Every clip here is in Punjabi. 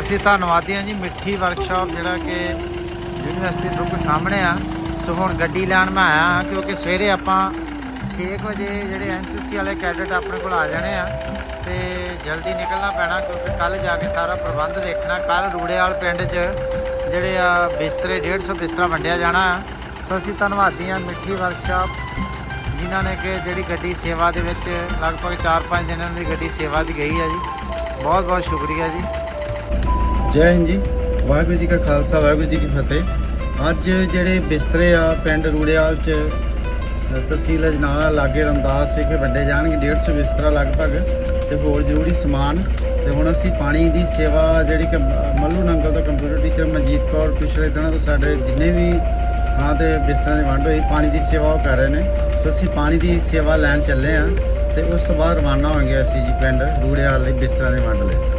ਅਸੀਂ ਧੰਨਵਾਦੀ ਹਾਂ ਜੀ ਮਿੱਠੀ ਵਰਕਸ਼ਾਪ ਜਿਹੜਾ ਕਿ ਯੂਨੀਵਰਸਿਟੀ ਦੇ ਸਾਹਮਣੇ ਆ। ਸੋ ਹੁਣ ਗੱਡੀ ਲੈਣ ਮੈਂ ਆਇਆ ਹਾਂ ਕਿਉਂਕਿ ਸਵੇਰੇ ਆਪਾਂ 6 ਵਜੇ ਜਿਹੜੇ ਐਨਸੀਸੀ ਵਾਲੇ ਕੈਡਟ ਆਪਣੇ ਕੋਲ ਆ ਜਾਣੇ ਆ ਤੇ ਜਲਦੀ ਨਿਕਲਣਾ ਪੈਣਾ ਕਿਉਂਕਿ ਕੱਲ ਜਾ ਕੇ ਸਾਰਾ ਪ੍ਰਬੰਧ ਵੇਖਣਾ ਕੱਲ ਰੂੜੇਵਾਲ ਪਿੰਡ 'ਚ ਜਿਹੜੇ ਆ ਬਿਸਤਰੇ 150 ਬਿਸਤਰਾ ਵੰਡਿਆ ਜਾਣਾ ਆ। ਸੋ ਅਸੀਂ ਧੰਨਵਾਦੀ ਹਾਂ ਮਿੱਠੀ ਵਰਕਸ਼ਾਪ ਜਿਨ੍ਹਾਂ ਨੇ ਕਿ ਜਿਹੜੀ ਗੱਡੀ ਸੇਵਾ ਦੇ ਵਿੱਚ ਲਗਭਗ 4-5 ਦਿਨਾਂ ਦੀ ਗੱਡੀ ਸੇਵਾ ਦੀ ਗਈ ਹੈ ਜੀ। ਬਹੁਤ ਬਹੁਤ ਸ਼ੁਕਰੀਆ ਜੀ। ਜੈ ਹਿੰਦ ਜੀ। ਵਾਹਿਗੁਰੂ ਜੀ ਕਾ ਖਾਲਸਾ, ਵਾਹਿਗੁਰੂ ਜੀ ਕੀ ਫਤਿਹ। ਅੱਜ ਜਿਹੜੇ ਬਿਸਤਰੇ ਆ, ਪਿੰਡ ਰੂੜੇਵਾਲ ਚ ਤਹਿਸੀਲ ਅਜਨਾਲਾ ਲਾਗੇ ਰਮਦਾਸ ਵਿਖੇ ਵੰਡੇ ਜਾਣਗੇ। 150 ਬਿਸਤਰਾ ਲਗਭਗ, ਤੇ ਹੋਰ ਜ਼ਰੂਰੀ ਸਮਾਨ। ਤੇ ਹੁਣ ਅਸੀਂ ਪਾਣੀ ਦੀ ਸੇਵਾ ਜਿਹੜੀ ਕਿ ਮੱਲੂ ਨੰਗਲ ਦਾ ਕੰਪਿਊਟਰ ਟੀਚਰ ਮਨਜੀਤ ਕੌਰ, ਪਿਛਲੇ ਦਿਨਾਂ ਤੋਂ ਸਾਡੇ ਜਿੰਨੇ ਵੀ ਥਾਂ ਤੇ ਬਿਸਤਰਾਂ ਦੀ ਵੰਡ ਹੋਈ ਪਾਣੀ ਦੀ ਸੇਵਾ ਉਹ ਕਰ ਰਹੇ ਨੇ। ਸੋ ਅਸੀਂ ਪਾਣੀ ਦੀ ਸੇਵਾ ਲੈਣ ਚੱਲੇ ਆ, ਤੇ ਉਸ ਤੋਂ ਬਾਅਦ ਰਵਾਨਾ ਹੋਵਾਂਗੇ ਅਸੀਂ ਜੀ ਪਿੰਡ ਰੂੜੇਵਾਲ ਲਈ ਬਿਸਤਰਿਆਂ ਦੀ ਵੰਡ ਲਈ।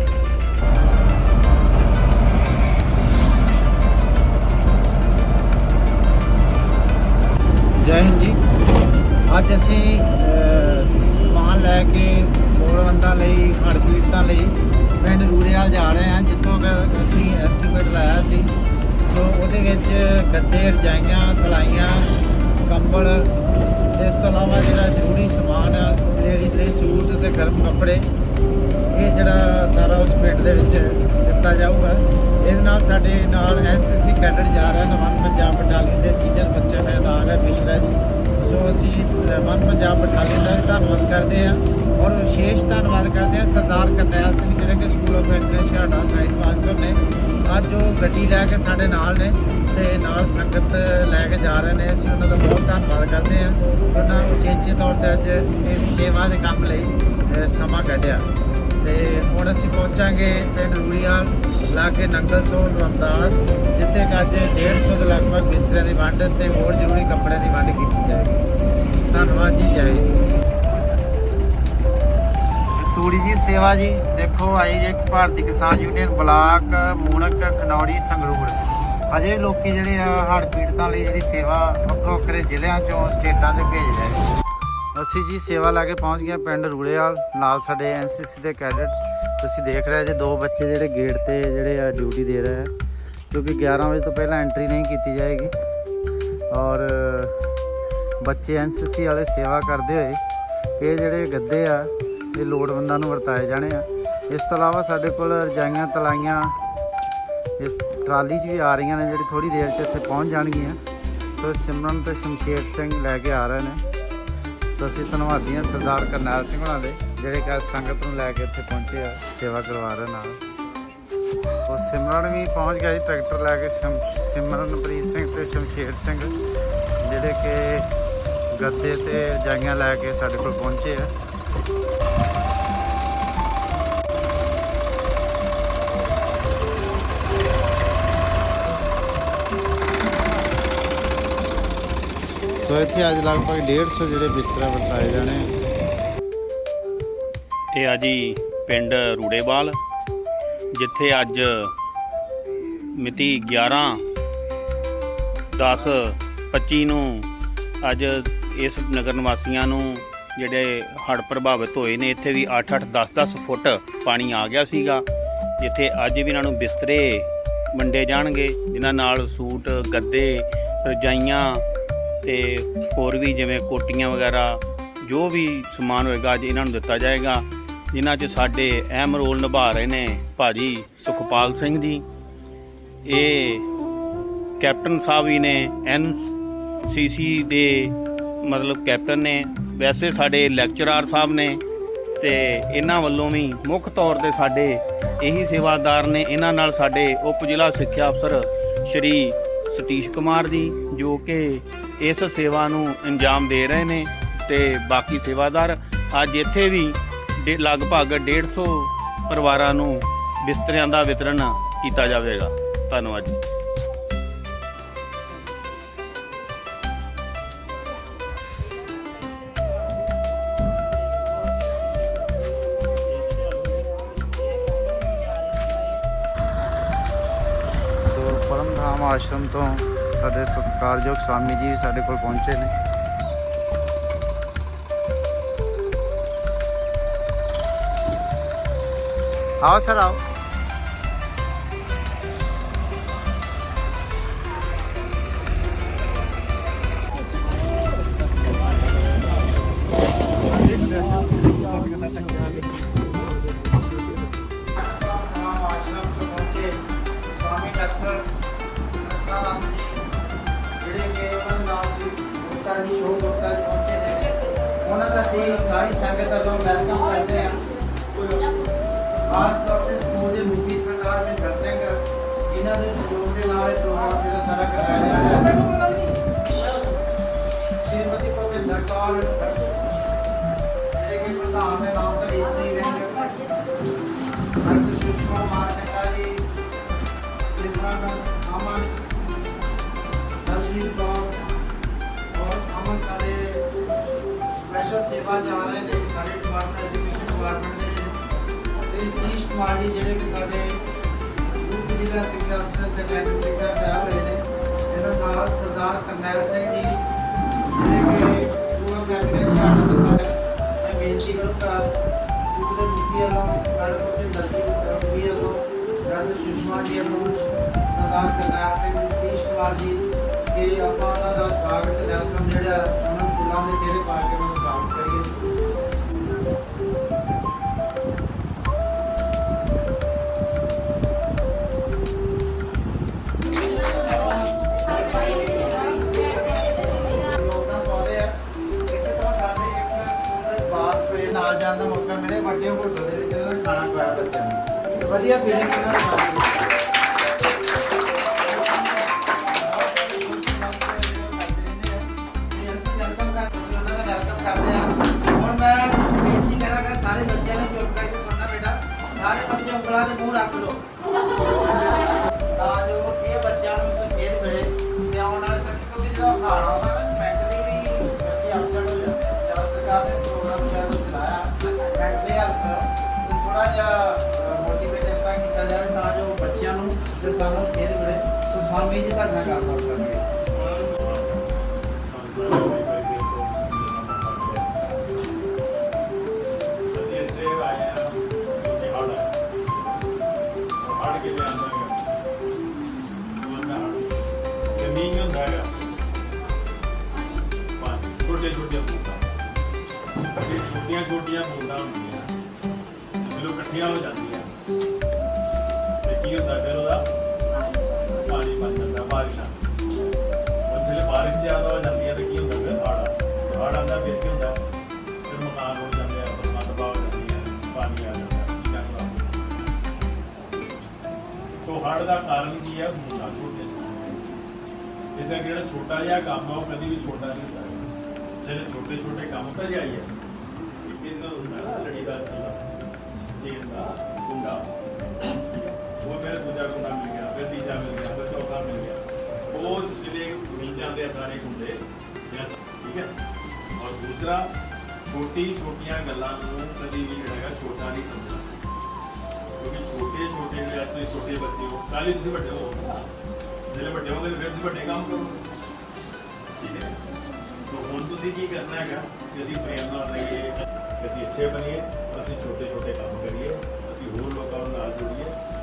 ਅੱਜ ਅਸੀਂ ਸਮਾਨ ਲੈ ਕੇ ਲੋੜਵੰਦਾਂ ਲਈ ਹੜ੍ਹ ਪੀੜਤਾਂ ਲਈ ਪਿੰਡ ਰੂੜੇਵਾਲ ਜਾ ਰਹੇ ਹਾਂ, ਜਿੱਥੋਂ ਕਿ ਅਸੀਂ ਐਸਟੀਮੇਟ ਲਾਇਆ ਸੀ। ਸੋ ਉਹਦੇ ਵਿੱਚ ਗੱਦੇ, ਰਜਾਈਆਂ ਥਲਾਈਆਂ ਕੰਬਲ, ਇਸ ਤੋਂ ਇਲਾਵਾ ਜਿਹੜਾ ਜ਼ਰੂਰੀ ਸਮਾਨ ਆ ਲੇਡੀਜ਼ ਲਈ ਸੂਟ ਤੇ ਗਰਮ ਕੱਪੜੇ, ਇਹ ਜਿਹੜਾ ਸਾਰਾ ਉਸ ਪਿੰਡ ਦੇ ਵਿੱਚ ਦਿੱਤਾ ਜਾਊਗਾ। ਇਹਦੇ ਨਾਲ ਸਾਡੇ ਨਾਲ ਐਨਸੀਸੀ ਕੈਡਟ ਜਾ ਰਿਹਾ ਨਵਾਂ ਪੰਜਾਬ ਬਟਾਲੀਅਨ ਦੇ ਸੀਨੀਅਰ ਬੱਚੇ ਮੇਰੇ ਨਾਲ ਹੈ ਮਿਸ਼ਰਾ ਜੀ। ਸੋ ਅਸੀਂ ਨਵਨ ਪੰਜਾਬ ਬਟਾਲੀਅਨ ਦਾ ਵੀ ਧੰਨਵਾਦ ਕਰਦੇ ਹਾਂ। ਔਰ ਵਿਸ਼ੇਸ਼ ਧੰਨਵਾਦ ਕਰਦੇ ਹਾਂ ਸਰਦਾਰ ਕਰਨੈਲ ਸਿੰਘ ਜਿਹੜੇ ਕਿ ਸਕੂਲ ਆਫ ਐਗਰੀਕਲਚਰ ਛਾੜਾ ਸਾਇੰਸ ਮਾਸਟਰ ਨੇ। ਅੱਜ ਉਹ ਗੱਡੀ ਲੈ ਕੇ ਸਾਡੇ ਨਾਲ ਨੇ ਤੇ ਨਾਲ ਸੰਗਤ ਲੈ ਕੇ ਜਾ ਰਹੇ ਨੇ। ਅਸੀਂ ਉਹਨਾਂ ਦਾ ਬਹੁਤ ਧੰਨਵਾਦ ਕਰਦੇ ਹਾਂ। ਉਹਨਾਂ ਉਚੇਚੇ ਤੌਰ ਤੇ ਅੱਜ ਇਸ ਸੇਵਾ ਦੇ ਕੰਮ ਲਈ ਸਮਾਂ ਕੱਢਿਆ। ਤੇ ਹੁਣ ਅਸੀਂ ਪਹੁੰਚਾਂਗੇ ਪਿੰਡ ਰੂੜੀਆਲ ਲਾਗੇ ਨੰਗਲ ਸੋਲ ਰਮਦਾਸ, ਜਿੱਥੇ ਕਿ ਅੱਜ 150 ਦੇ ਲਗਭਗ ਬਿਸਤਰਿਆਂ ਦੀ ਵੰਡ ਤੇ ਹੋਰ ਜ਼ਰੂਰੀ ਕੱਪੜਿਆਂ ਦੀ ਵੰਡ ਕੀਤੀ ਜਾਵੇ ਧੰਨਵਾਦ ਜੀ, ਜੈ ਤੂੜੀ ਜੀ, ਸੇਵਾ ਜੀ, ਦੇਖੋ, ਆਈ ਜੇ ਭਾਰਤੀ ਕਿਸਾਨ ਯੂਨੀਅਨ ਬਲਾਕ ਮੂਣਕ ਖਨੌੜੀ ਸੰਗਰੂਰ। ਅਜੇ ਵੀ ਲੋਕੀ ਜਿਹੜੇ ਆ, ਹੜ੍ਹ ਪੀੜਤਾਂ ਲਈ ਜਿਹੜੀ ਸੇਵਾ ਵੱਖੋ ਵੱਖਰੇ ਜ਼ਿਲ੍ਹਿਆਂ ਚੋਂ, ਸਟੇਟਾਂ ਤੇ ਭੇਜ ਰਹੇ ਅਸੀਂ ਜੀ ਸੇਵਾ ਲਾ ਕੇ ਪਹੁੰਚ ਗਏ ਪਿੰਡ ਰੂੜੇਵਾਲ, ਨਾਲ ਸਾਡੇ ਐਨਸੀਸੀ ਦੇ ਕੈਡਟ। ਤੁਸੀਂ ਦੇਖ ਰਹੇ ਜੇ, ਦੋ ਬੱਚੇ ਜਿਹੜੇ ਗੇਟ ਤੇ ਜਿਹੜੇ ਆ ਡਿਊਟੀ ਦੇ ਰਹੇ ਆ, ਕਿਉਂਕਿ 11 ਵਜੇ ਤੋਂ ਪਹਿਲਾਂ ਐਂਟਰੀ ਨਹੀਂ ਕੀਤੀ ਜਾਏਗੀ। ਔਰ ਬੱਚੇ ਐਨਸੀਸੀ ਵਾਲੇ ਸੇਵਾ ਕਰਦੇ ਹੋਏ ਇਹ ਜਿਹੜੇ ਗੱਦੇ ਆ, ਇਹ ਲੋੜਵੰਦਾਂ ਨੂੰ ਵਰਤਾਏ ਜਾਣੇ ਆ। ਇਸ ਤੋਂ ਇਲਾਵਾ ਸਾਡੇ ਕੋਲ ਰਜਾਈਆਂ, ਤਲਾਈਆਂ ਇਸ ਟਰਾਲੀ 'ਚ ਵੀ ਆ ਰਹੀਆਂ ਨੇ, ਜਿਹੜੀ ਥੋੜੀ ਦੇਰ 'ਚ ਇੱਥੇ ਪਹੁੰਚ ਜਾਣਗੀਆਂ। ਸੋ ਸਿਮਰਨ ਤੇ ਸ਼ਮਸ਼ੇਰ ਸਿੰਘ ਲੈ ਕੇ ਆ ਰਹੇ ਨੇ। ਸੋ ਅਸੀਂ ਧੰਨਵਾਦੀ ਹਾਂ ਸਰਦਾਰ ਕਰਨੈਲ ਸਿੰਘ ਹੋਣਾ ਦੇ, ਜਿਹੜੇ ਕਿ ਸੰਗਤ ਨੂੰ ਲੈ ਕੇ ਇੱਥੇ ਪਹੁੰਚੇ ਆ, ਸੇਵਾ ਕਰਵਾ ਰਹੇ ਨਾਲ। ਉਹ ਸਿਮਰਨ ਵੀ ਪਹੁੰਚ ਗਿਆ ਜੀ, ਟਰੈਕਟਰ ਲੈ ਕੇ ਸ਼ਮ- ਸਿਮਰਨਪ੍ਰੀਤ ਸਿੰਘ ਤੇ ਸ਼ਮਸ਼ੇਰ ਸਿੰਘ, ਜਿਹੜੇ ਕਿ ਗੱਦੇ ਤੇ ਰਜਾਈਆਂ ਲੈ ਕੇ ਸਾਡੇ ਕੋਲ ਪਹੁੰਚੇ ਆ। ਸੋ ਇੱਥੇ ਅੱਜ ਲਗਭਗ 150 ਜਿਹੜੇ ਬਿਸਤਰਾ ਵਰਤਾਏ ਜਾਣੇ ਇਹ ਆ ਜੀ ਪਿੰਡ ਰੂੜੇਵਾਲ, ਜਿੱਥੇ ਅੱਜ ਮਿਤੀ 11 10 25 ਨੂੰ ਅੱਜ ਇਸ ਨਗਰ ਨਿਵਾਸੀਆਂ ਨੂੰ ਜਿਹੜੇ ਹੜ੍ਹ ਪ੍ਰਭਾਵਿਤ ਹੋਏ ਨੇ, ਇੱਥੇ ਵੀ 8 8 10 10 ਫੁੱਟ ਪਾਣੀ ਆ ਗਿਆ ਸੀਗਾ। ਜਿੱਥੇ ਅੱਜ ਵੀ ਇਹਨਾਂ ਨੂੰ ਬਿਸਤਰੇ ਵੰਡੇ ਜਾਣਗੇ, ਜਿਨ੍ਹਾਂ ਨਾਲ ਸੂਟ, ਗੱਦੇ, ਰਜਾਈਆਂ ਤੇ ਹੋਰ ਵੀ ਜਿਵੇਂ ਕੋਟੀਆਂ ਵਗੈਰਾ, ਜੋ ਵੀ ਸਮਾਨ ਹੋਏਗਾ ਅੱਜ ਇਹਨਾਂ ਨੂੰ ਦਿੱਤਾ ਜਾਏਗਾ। ਜਿਨ੍ਹਾਂ 'ਚ ਸਾਡੇ ਅਹਿਮ ਰੋਲ ਨਿਭਾ ਰਹੇ ਨੇ ਭਾਜੀ ਸੁਖਪਾਲ ਸਿੰਘ ਜੀ। ਇਹ ਕੈਪਟਨ ਸਾਹਿਬ ਵੀ ਨੇ ਐਨਸੀਸੀ ਦੇ ਮਤਲਬ ਕੈਪਟਨ ਨੇ, ਵੈਸੇ ਸਾਡੇ ਲੈਕਚਰਰ ਸਾਹਿਬ ਨੇ ਤੇ ਇਹਨਾਂ ਵੱਲੋਂ ਵੀ ਮੁੱਖ ਤੌਰ ਤੇ ਸਾਡੇ ਇਹੀ ਸੇਵਾਦਾਰ ਨੇ। ਇਹਨਾਂ ਨਾਲ ਸਾਡੇ ਉਪ ਜ਼ਿਲ੍ਹਾ ਸਿੱਖਿਆ ਅਫਸਰ ਸ਼੍ਰੀ ਸਤੀਸ਼ ਕੁਮਾਰ ਜੀ, ਜੋ ਕਿ ਇਸ ਸੇਵਾ ਨੂੰ ਅੰਜਾਮ ਦੇ ਰਹੇ ਨੇ ਤੇ ਬਾਕੀ ਸੇਵਾਦਾਰ ਅੱਜ ਇੱਥੇ ਵੀ ਡੇ- ਲਗਭਗ 150 ਪਰਿਵਾਰਾਂ ਨੂੰ ਬਿਸਤਰਿਆਂ ਦਾ ਵਿਤਰਨ ਕੀਤਾ ਜਾਵੇਗਾ। ਧੰਨਵਾਦ ਜੀ। ਸੋ ਆਸ਼ਰਮ ਤੋਂ ਸਾਡੇ ਸਤਿਕਾਰਯੋਗ ਸਵਾਮੀ ਜੀ ਵੀ ਸਾਡੇ ਕੋਲ ਪਹੁੰਚੇ ਨੇ। ਆਓ ਸਰ, ਆਓ। ਖਾਸ ਤੌਰ ਤੇ ਸਕੂਲ ਦੇ ਮੁਖੀ ਸਰਦਾਰ ਮਹਿੰਦਰ ਸਿੰਘ ਜਿਨ੍ਹਾਂ ਦੇ ਸਹਿਯੋਗ ਦੇ ਨਾਲ ਇਹ ਪ੍ਰੋਗਰਾਮ ਜਿਹੜਾ ਸਾਰਾ ਕਰਾਇਆ ਜਾ ਰਿਹਾ ਹੈ। ਸ਼੍ਰੀਮਤੀ ਭਵਿੰਦਰ ਕੌਰ, ਜਿਹੜੇ ਕਿ ਪ੍ਰਧਾਨ ਦੇ ਨਾਮ ਤੇ ਇਸਤਰੀ ਵਿੰਗ ਸੰਤ ਸੁਸ਼ਮਾ ਮਾਰਕਟਾ ਜੀ, ਸਿਮਰਨ, ਅਮਨ ਸਰਜੀਤ ਕੌਰ ਔਰ ਅਮਨ ਸਾਡੇ ਸਪੈਸ਼ਲ ਸੇਵਾ ਜਾ ਰਹੇ ਨੇ, ਸਾਡੇ ਡਿਪਾਰਟਮੈਂਟ ਐਜੂਕੇਸ਼ਨ ਡਿਪਾਰਟਮੈਂਟ ਦੇ। ਸ੍ਰੀ ਸਤੀਸ਼ ਕੁਮਾਰ ਜੀ ਜਿਹੜੇ ਕਿ ਸਾਡੇ ਗਰੁੱਪ ਜ਼ਿਲ੍ਹਾ ਸਿੱਖਿਆ ਅਫਸਰ ਸੈਕੰਡਰੀ ਸਿੱਖਿਆ ਤਿਆਰ ਹੋਏ ਨੇ, ਇਹਨਾਂ ਨਾਲ ਸਰਦਾਰ ਕਰਨੈਲ ਸਿੰਘ ਜੀ ਜਿਹੜੇ ਕਿ ਸਕੂਲ ਆਫ ਮੈਥਮੈਟਿਕਸ ਸਾਡੇ ਤੋਂ ਸਾਡੇ ਮੈਂ ਬੇਨਤੀ ਕਰੂੰਗਾ ਸਕੂਲ ਦੇ ਮੁਖੀ ਵੱਲੋਂ, ਮੈਡਮ ਭੁਪਿੰਦਰ ਜੀ ਮੁਖੀ ਵੱਲੋਂ, ਮੈਡਮ ਸੁਸ਼ਮਾ ਜੀ ਵੱਲੋਂ, ਸਰਦਾਰ ਕਰਨੈਲ ਸਿੰਘ ਜੀ, ਸਤੀਸ਼ ਕੁਮਾਰ ਜੀ, ਕਿ ਆਪਾਂ ਉਹਨਾਂ ਦਾ ਸਵਾਗਤ, ਵੈਲਕਮ ਜਿਹੜਾ ਉਹਨਾਂ ਨੂੰ ਫੁੱਲਾਂ ਦੇ ਸਿਰੇ ਪਾ ਕੇ ਵਧੀਆ ਫੀਲਿੰਗ ਇਹਨਾਂ ਨੂੰ ਆਉਂਦੀ ਸਾਰੇ ਬੱਚਿਆਂ ਨੂੰ ਚੁੱਪ ਕਰਕੇ ਸੁਣਨਾ ਬੇਟਾ, ਸਾਰੇ ਬੱਚੇ ਉਂਗਲਾਂ ਦੇ ਮੂੰਹ ਰੱਖ ਲਓ। ਤੇ ਸਾਨੂੰ ਸੇਧ ਮਿਲੇ ਸੋ ਸਵਾਮੀ ਜੀ ਤੁਹਾਡੇ ਨਾਲ ਗੱਲਬਾਤ ਕਰਾਂਗੇ ਹੈ। ਛੋਟੀਆਂ ਛੋਟੀਆਂ ਬੂੰਦਾਂ ਹੁੰਦੀਆਂ। ਜਦੋਂ ਇਕੱਠੀਆਂ ਹੋ ਜਾਂਦੀਆਂ। ਕੀ ਹੁੰਦਾ ਫਿਰ ਉਹਦਾ? ਪਾਣੀ ਬਣ ਜਾਂਦਾ, ਬਾਰਿਸ਼ ਉਸ ਵੇਲੇ ਬਾਰਿਸ਼ ਜ਼ਿਆਦਾ ਹੋ ਜਾਂਦੀ ਹੈ ਤੇ ਕੀ ਹੁੰਦਾ ਫਿਰ? ਹੜ ਹੜ ਆਉਂਦਾ ਫਿਰ ਕੀ ਹੁੰਦਾ? ਫਿਰ ਮਕਾਨ ਹੋ ਜਾਂਦੇ ਆ ਫਸਲਾਂ ਤਬਾਹ ਹੋ ਜਾਂਦੀਆਂ ਪਾਣੀ ਆ ਜਾਂਦਾ। ਕੀ ਕਰਨਾ ਤੋ ਹੜ ਦਾ ਕਾਰਨ ਕੀ ਹੈ? ਬੂੰਦਾਂ ਛੋਟੇ ਇਸ ਕਰਕੇ ਜਿਹੜਾ ਛੋਟਾ ਜਿਹਾ ਕੰਮ ਆ, ਉਹ ਕਦੀ ਵੀ ਛੋਟਾ ਨਹੀਂ ਹੁੰਦਾ। ਜਿਹੜੇ ਛੋਟੇ ਛੋਟੇ ਕੰਮ ਤਾਂ ਜਾਈਏ ਇਹਨਾਂ ਹੁੰਦਾ ਨਾ, ਲੜੀਦਾਰ ਸੀਗਾ। ਚੇਨ ਦਾ ਗੁੰਡਾ ਫਿਰ ਦੂਜਾ ਗੁੰਡਾ ਮਿਲ ਗਿਆ, ਫਿਰ ਤੀਜਾ ਮਿਲ ਗਿਆ, ਫਿਰ ਚੌਥਾ ਮਿਲ ਗਿਆ। ਉਹ ਜਿਹੜੇ ਮਿਲ ਜਾਂਦੇ ਆ ਸਾਰੇ ਗੁੰਡੇ ਜਾਂ ਠੀਕ ਹੈ? ਔਰ ਦੂਸਰਾ, ਛੋਟੀ ਛੋਟੀਆਂ ਗੱਲਾਂ ਨੂੰ ਕਦੀ ਵੀ ਜਿਹੜਾ ਹੈਗਾ ਛੋਟਾ ਨਹੀਂ ਸਮਝਣਾ। ਕਿਉਂਕਿ ਛੋਟੇ ਛੋਟੇ ਜਿਹੜੇ ਅੱਜ ਤੁਸੀਂ ਛੋਟੇ ਬੱਚੇ ਹੋ ਕੱਲ੍ਹ ਹੀ ਤੁਸੀਂ ਵੱਡੇ ਹੋ। ਜਿਹੜੇ ਵੱਡੇ ਹੋਗੇ ਫਿਰ ਤੁਸੀਂ ਵੱਡੇ ਕੰਮ ਕਰੋ ਠੀਕ ਹੈ? ਤਾਂ ਹੁਣ ਤੁਸੀਂ ਕੀ ਕਰਨਾ ਹੈਗਾ? ਕਿ ਅਸੀਂ ਪ੍ਰੇਮ ਨਾਲ ਰਹੀਏ ਅਸੀਂ ਅੱਛੇ ਬਣੀਏ, ਅਸੀਂ ਛੋਟੇ ਛੋਟੇ ਕੰਮ ਕਰੀਏ।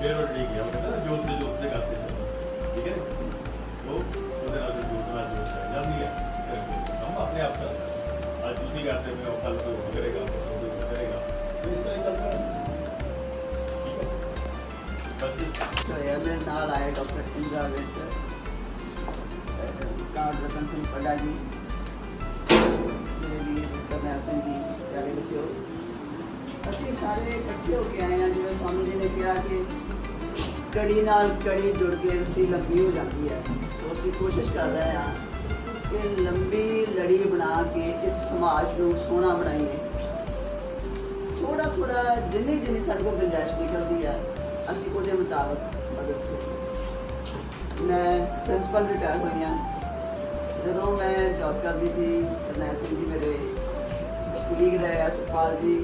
ਜੋੜੀਏ ਫਿਰ ਉਹ ਠੀਕ ਹੈ ਉਹ ਕਹਿੰਦਾ ਨਾ, ਜੋਤ ਸੇ ਜੋਤ ਸੇ ਗਾਤੇ ਚਲੋ ਠੀਕ ਹੈ ਉਹ ਉਹਦੇ ਨਾਲ ਜੋ ਜੋਤ ਨਾਲ ਜੋਤ ਹੈ ਜਾਂਦੀ ਹੈ ਫਿਰ ਕੰਮ ਆਪਣੇ ਆਪ ਚੱਲਦਾ ਹੈ। ਅੱਜ ਤੁਸੀਂ ਕਰਦੇ ਹੋ ਕੱਲ ਕੋਈ ਹੋਰ ਕਰੇਗਾ ਪਰਸੋਂ ਕੋਈ ਹੋਰ ਕਰੇਗਾ तो ਇਸ ਤਰ੍ਹਾਂ ਹੀ ਚੱਲਦਾ ਹੈ ਠੀਕ ਹੈ ਬਸ ਹੋਇਆ ਮੇਰੇ ਨਾਲ ਆਏ ਡਾਕਟਰ ਇੰਦਰਾ ਵਿੱਚ ਕਾਰਡ ਰਤਨ ਸਿੰਘ ਪੱਡਾ ਜੀ ਮੇਰੇ ਵੀ ਕਰਨੈਲ ਸਿੰਘ ਜੀ ਸਾਡੇ ਬੱਚਿਓ ਅਸੀਂ ਸਾਰੇ ਕੜੀ ਨਾਲ ਕੜੀ ਜੁੜ ਕੇ ਰੱਸੀ ਲੰਬੀ ਹੋ ਜਾਂਦੀ ਹੈ। ਸੋ ਅਸੀਂ ਕੋਸ਼ਿਸ਼ ਕਰ ਰਹੇ ਹਾਂ ਕਿ ਲੰਬੀ ਲੜੀ ਬਣਾ ਕੇ ਇਸ ਸਮਾਜ ਨੂੰ ਸੋਹਣਾ ਬਣਾਈਏ। ਥੋੜਾ ਥੋੜਾ ਜਿੰਨੀ ਜਿੰਨੀ ਸਾਡੇ ਕੋਲ ਗੁੰਜਾਇਸ਼ ਨਿਕਲਦੀ ਹੈ, ਅਸੀਂ ਉਹਦੇ ਮੁਤਾਬਕ ਮਦਦ ਕਰੀਏ। ਮੈਂ ਪ੍ਰਿੰਸੀਪਲ ਰਿਟਾਇਰ ਹੋਈ ਹਾਂ। ਜਦੋਂ ਮੈਂ ਜੌਬ ਕਰਦੀ ਸੀ, ਕਰਨੈਲ ਸਿੰਘ ਜੀ ਮੇਰੇ ਕੁਲੀਗ ਰਹੇ ਸੁਖਪਾਲ ਜੀ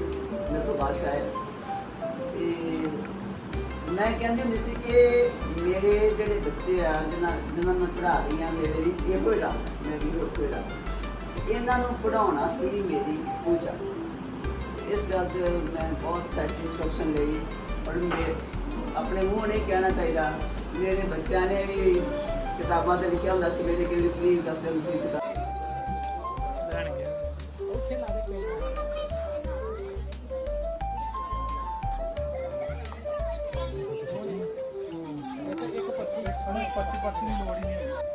ਮੇਰੇ ਤੋਂ ਬਾਅਦ ਸ਼ਾਇਦ। ਤੇ ਮੈਂ ਕਹਿੰਦੀ ਹੁੰਦੀ ਸੀ ਕਿ ਮੇਰੇ ਜਿਹੜੇ ਬੱਚੇ ਆ ਜਿਹਨਾਂ ਜਿਹਨਾਂ ਨੂੰ ਪੜ੍ਹਾ ਰਹੀ ਹਾਂ ਮੇਰੇ ਲਈ, ਇਹੋ ਹੀ ਰੱਬ ਮੇਰੀ ਹੋਰ ਕੋਈ ਰੱਬ ਇਹਨਾਂ ਨੂੰ ਪੜਾਉਣਾ ਹੀ ਮੇਰੀ ਪੂਜਾ। ਇਸ ਗੱਲ 'ਚ ਮੈਂ ਬਹੁਤ ਸੈਟੀਸਫੈਕਸ਼ਨ ਲਈ ਔਰ ਮੇਰੇ ਆਪਣੇ ਮੂੰਹ ਨਹੀਂ ਕਹਿਣਾ ਚਾਹੀਦਾ। ਮੇਰੇ ਬੱਚਿਆਂ ਨੇ ਵੀ ਕਿਤਾਬਾਂ ਤੇ ਲਿਖਿਆ ਹੁੰਦਾ ਸੀ, ਮੇਰੇ ਕਿ ਪਲੀਜ਼ ਦੱਸ ਦਿਓ ਤੁਸੀਂ ਕਿਤਾਬ ਪਰਚੀ ਵੀ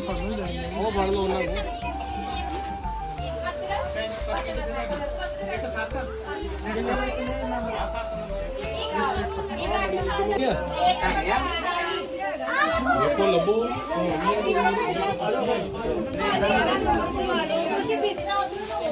ਤੁਹਾਨੂੰ ਦੇਣੀ ਉਹ ਫੜ ਲਓ ਉਹਨਾਂ ਨੂੰ ਦੇਖੋ ਲੱਭੋ ਸੀ